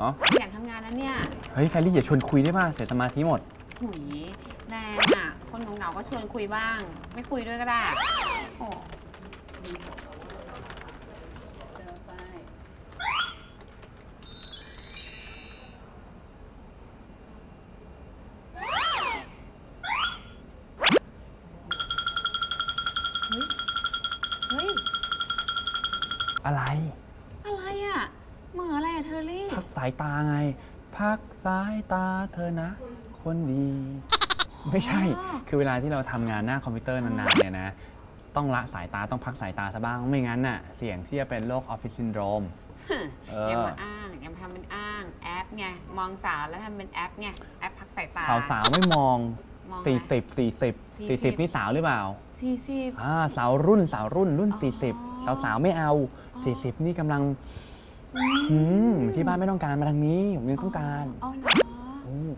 อ๋ออยากทำงานนะเนี่ยเฮ้ยแฟรรี่อย่าชวนคุยได้ป่ะเสียสมาธิหมดหุยแรงอะ คนเหงาๆก็ชวนคุยบ้าง ไม่คุยด้วยก็ได้โอ้เฮ้ย อะไรอะไรอะเหมืออะไรอะเธอรี่ พัก สายตาไง พักสายตาเธอนะ คนดี ไม่ใช่ คือเวลาที่เราทำงานหน้าคอมพิวเตอร์นานๆเนี่ยนะ ต้องละสายตาต้องพักสายตาซะบ้าง ไม่งั้นน่ะ เสี่ยงที่จะเป็นโรคออฟฟิศซินโดรม เออยังมาอ้างยังมาทำเป็นอ้าง แอปไง มองสาวแล้วทำเป็นแอปไง แอปพักสายตา สาวๆไม่มอง มองอะไร40 40 40 40 นี่สาวหรือเปล่า สี่สิบ อ่าสาวรุ่นสาวรุ่นรุ่น อ๋อ40 สาวๆไม่เอา 40 นี่กำลัง หืมที่บ้านไม่ต้องการมาทางนี้ ผมยังต้องการ อ๋อเหรอ อืม